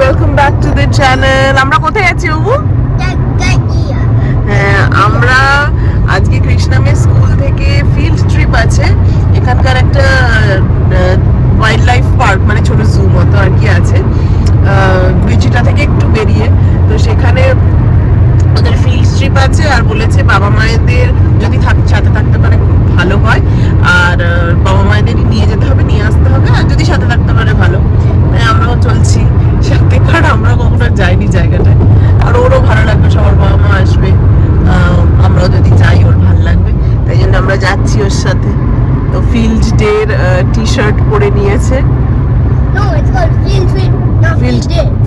Welcome back to the channel আমরা কোথায় আছি বাবু হ্যাঁ আমরা আজকে কৃষ্ণামের স্কুল থেকে ফিল্ড ট্রিপ আছে। এখানকার একটা ওয়াইল্ড লাইফ পার্ক মানে ছোট জু মতো আর কি আছে গুইচিটা থেকে একটু বেরিয়ে তো সেখানে ওদের ফিল্ড ট্রিপ আছে আর বলেছে বাবা মায়েদের যদি থাক- সাথে থাকতে পারে খুব ভালো হয় আর আহ, বাবা মায়েদেরই নিয়ে যেতে হবে নিয়ে আসতে হবে আর যদি সাথে থাকতে পারে ভালো তাই আমরাও চলছি সাথে কারণ আমরা কখনো যাইনি জায়গাটায় আর ওরও ভালো লাগবে সবার বাবা মা আসবে আহ, আমরাও যদি যাই ওর ভালো লাগবে তাই জন্য আমরা যাচ্ছি ওর সাথে তো ফিল্ড ডের টি শার্ট পরে নিয়েছে।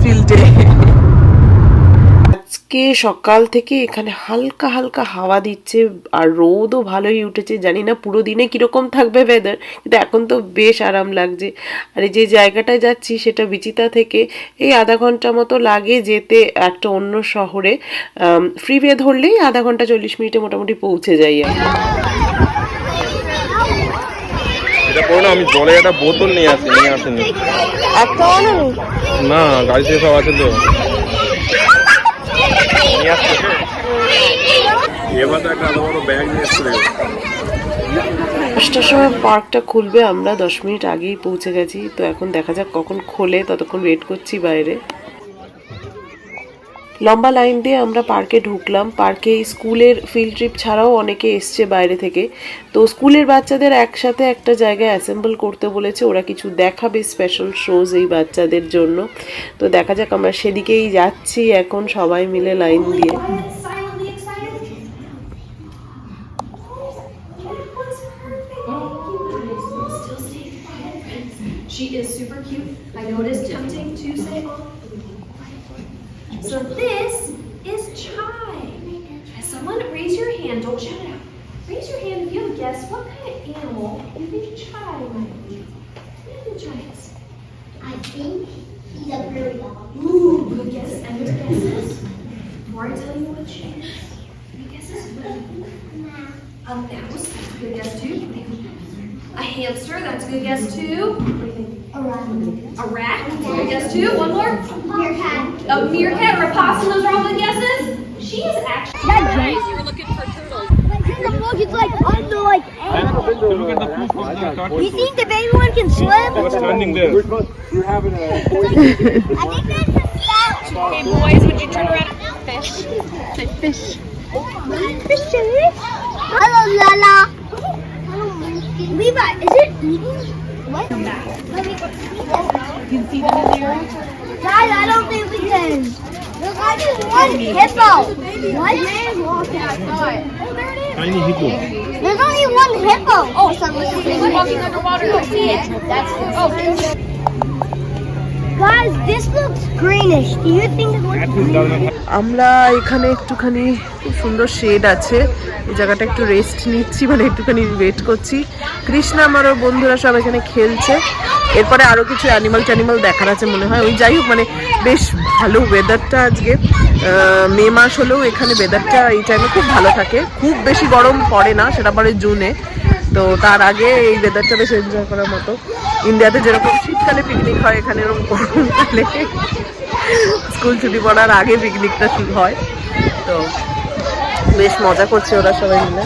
ফিল্ড আজকে সকাল থেকে এখানে হালকা হালকা হাওয়া দিচ্ছে আর রোদও ভালোই উঠেছে। জানি না পুরো দিনে কীরকম থাকবে ওয়েদার কিন্তু এখন তো বেশ আরাম লাগছে। আর যে জায়গাটায় যাচ্ছি সেটা বিচিতা থেকে এই আধা ঘণ্টা মতো লাগে যেতে একটা অন্য শহরে। ফ্রিওয়ে ধরলেই আধা ঘণ্টা চল্লিশ মিনিটে মোটামুটি পৌঁছে যাই আমরা এটা পড়ো না আমি জলে একটা বোতল নিয়ে আসি নিয়ে আসিনি। নেই না গাড়িতে সব আছে তো। দশটার সময় পার্কটা খুলবে আমরা দশ মিনিট আগেই পৌঁছে গেছি তো এখন দেখা যাক কখন খোলে ততক্ষণ ওয়েট করছি বাইরে। লম্বা লাইন দিয়ে আমরা পার্কে ঢুকলাম পার্কে স্কুলের ফিল্ড ট্রিপ ছাড়াও অনেকে এসছে বাইরে থেকে তো স্কুলের বাচ্চাদের একসাথে একটা জায়গায় অ্যাসেম্বল করতে বলেছে ওরা কিছু দেখাবে স্পেশাল শোজ এই বাচ্চাদের জন্য তো দেখা যাক আমরা সেদিকেই যাচ্ছি এখন সবাই মিলে লাইন দিয়ে. She is super cute. I know it is tempting to say, oh. So this is Chai. Someone raise your hand. Don't shout it out. Raise your hand if you have a guess. What kind of animal you think Chai might be? What do you think Chai? I think he's a prairie dog. Ooh, good guess. Any other guesses? Before I tell you what she is, any guesses? A mouse, um, that's a good guess too. A hamster, that's a good guess too. A rat? I guess two. One more. Meerkat. A meerkat or a possum. Those are all the guesses. She is actually. That right. You were looking for turtles. In the book it's like under like. Uh, you think the baby one can swim? What's standing there? You're having a. I think that's a. Hey boys, would you turn around? Fish. Say fish. Fish. Hello, Lala. Levi, is it eating? What? Let me go. You can see them in there. Guys, I don't think we can. Look, I just one hippo. What? Oh, there it is. Tiny hippo. There's only one hippo. Oh, He's walking underwater. You see it. That's oh. আমরা এখানে একটুখানি খুব সুন্দর shade আছে। এই জায়গাটা একটু rest নিচ্ছি মানে একটুখানি ওয়েট করছি। কৃষ্ণা আমার বন্ধুরা সব এখানে খেলছে। এরপরে আরও কিছু অ্যানিমাল ট্যানিমাল দেখার আছে মনে হয়। ওই যাই হোক মানে বেশ ভালো ওয়েদারটা আজকে। মে মাস হলেও এখানে ওয়েদারটা এই টাইমে খুব ভালো থাকে। খুব বেশি গরম পড়ে না সেটা পরে জুনে। তো তার আগে এই ওয়েদারটা বেশ এনজয় করার মতো। ইন্ডিয়াতে যেরকম শীতকালে পিকনিক হয় এখানে এরকম গরমকালে স্কুল ছুটি পড়ার আগে পিকনিকটা শুরু হয়। তো বেশ মজা করছে ওরা সবাই মিলে।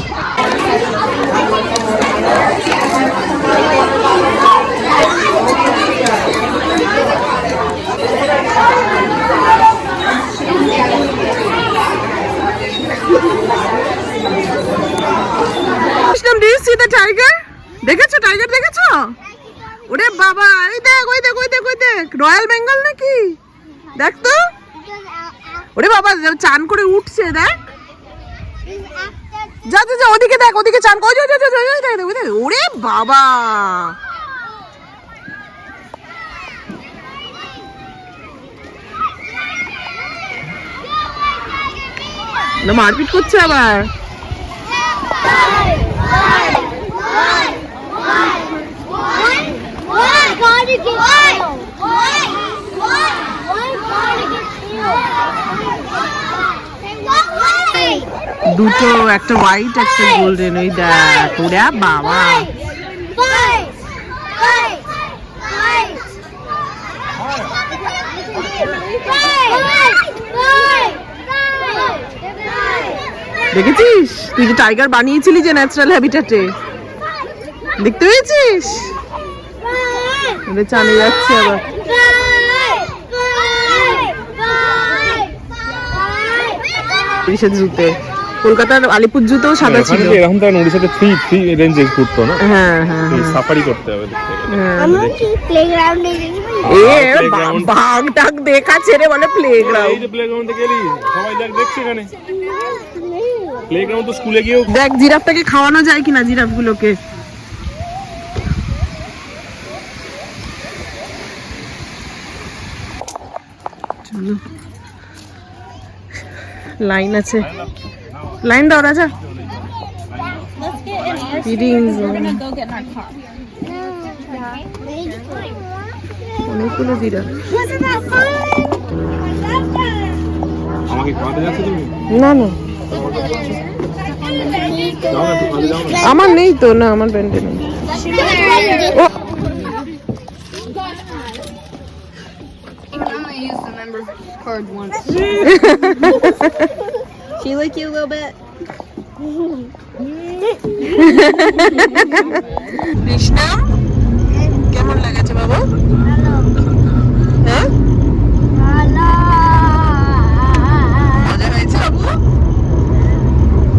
Do you see the tiger? দেখেছ? টাইগার দেখেছ? ওরে বাবা, এই দেখ, ওই দেখ ওই দেখ ওই দেখ। রয়্যাল বেঙ্গল নাকি? দেখ তো। ওরে বাবা চান করে উঠছে, দেখ। যা যা ওদিকে দেখ, ওদিকে চান করে। ওরে বাবা। মারপিট করছে আবার। দুটো একটা হোয়াইট একটা গোল্ডেন ওই দেখ ওরে বাবা. দেখেছিস? তুই যে টাইগার বানিয়েছিলি যে ন্যাচারাল হ্যাবিটাটে দেখতে পেয়েছিস? চানে যাচ্ছে আবার। উড়িষ্যা জুতে কলকাতার আলিপুর জুতেও সাদা ছিল। ওখানে তো এরকম তার উড়িষ্যাতে ফ্রি ফ্রি রেঞ্জে ঘুরতো না? হ্যাঁ হ্যাঁ হ্যাঁ। সাফারি করতে হবে দেখতে গেলে। হ্যাঁ। আমরা কি প্লেগ্রাউন্ডে এ। বা- টাক দেখা ছেড়ে বলে প্লে এই যে প্লেগ্রাউন্ডে গেলি সবাই দেখ দেখছে এখানে। প্লেগ্রাউন্ড তো স্কুলে গিয়েও দেখ জিরাফটাকে খাওয়ানো যায় কিনা জিরাফ গুলোকে চলো লাইন আছে। লাইন দাও রাজা Feeding zone. go get in our car. অনেকগুলো giraffe Wasn't that fun? I love that. আমাকে খাওয়াতে যাচ্ছে তুমি না না আমার নেই তো না আমার ব্যান্ডে নেই I only used the member card once. She like you a little bit? Krishna? কেমন লেগেছে বাবা? হ্যাঁ? মজা হয়েছে বাবু?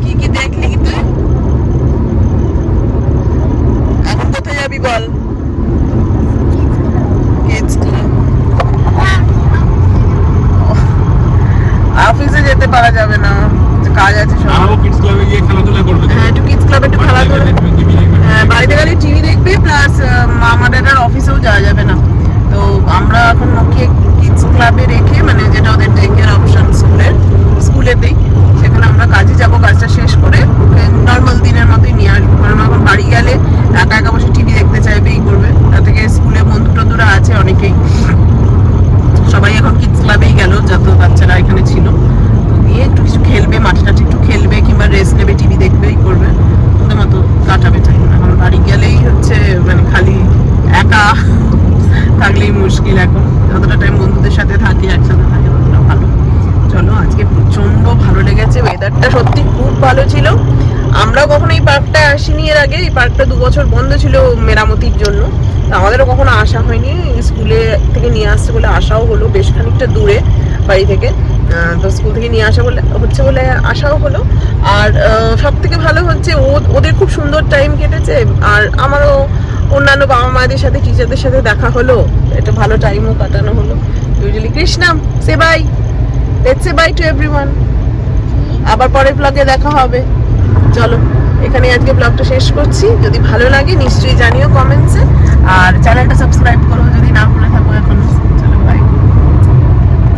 কি কি দেখলি তুই? এখন কোথায় যাবি বল? অফিসে যেতে পারা যাবে না। কাজ আছে আরও কিডস ক্লাবে গিয়ে খেলাধুলা করবে হ্যাঁ একটু কিডস ক্লাবে একটু খেলাধুলা তুমি টিভি দেখবে হ্যাঁ বাড়িতে গেলে টিভি দেখবে প্লাস আমাদের আর অফিসেও যাওয়া যাবে না। তো আমরা এখন ওকে কিডস ক্লাবে রেখে মানে যেটা ওদের কেয়ার অপশন স্কুলের স্কুলেতেই সেখানে আমরা কাজে যাব কাজটা শেষ করে ওকে নর্মাল দিনের মতোই নিয়ে আসব। কারণ এখন বাড়ি গেলে একা একা বসে টিভি দেখতে চাইবে এই করবে। তা থেকে স্কুলে বন্ধু টন্ধুরা আছে অনেকেই সবাই এখন কিডস ক্লাবেই গেল যত বাচ্চারা এখানে ছিল তো গিয়ে একটু কিছু খেলবে মাঠে টাঠে একটু খেলবে কিংবা রেস্ট নেবে টিভি দেখবে এই করবে ওদের মতো কাটাবে টাইম এখন বাড়ি গেলেই হচ্ছে মানে খালি একা থাকলেই মুশকিল এখন যতটা টাইম বন্ধুদের সাথে থাকি একসাথে থাকে ততটা ভালো চলো আজকে প্রচণ্ড ভালো লেগেছে ওয়েদারটা সত্যি খুব ভালো ছিল আমরাও কখনো এই পার্কটা আসিনি এর আগে এই পার্কটা দু বছর বন্ধ ছিল মেরামতির জন্য। আমাদেরও কখনো আসা হয়নি। স্কুলে থেকে নিয়ে আসছে বলে আসাও হলো বেশ খানিকটা দূরে বাড়ি থেকে। তো স্কুল থেকে নিয়ে আসা বলে হচ্ছে বলে আসাও হলো। আর সব থেকে ভালো হচ্ছে ও- ওদের খুব সুন্দর টাইম কেটেছে। আর আমারও অন্যান্য বাবা মায়েদের সাথে টিচারদের সাথে দেখা হলো। একটা ভালো টাইমও কাটানো হলো। Usually Krishnam say bye let's say bye to everyone আবার পরের ব্লগে দেখা হবে। চলো। এখানে আজকে ব্লগটা শেষ করছি। যদি ভালো লাগে, নিশ্চয়ই জানিও কমেন্টসে আর চ্যানেলটা সাবস্ক্রাইব করো, যদি না করে থাকো এখন।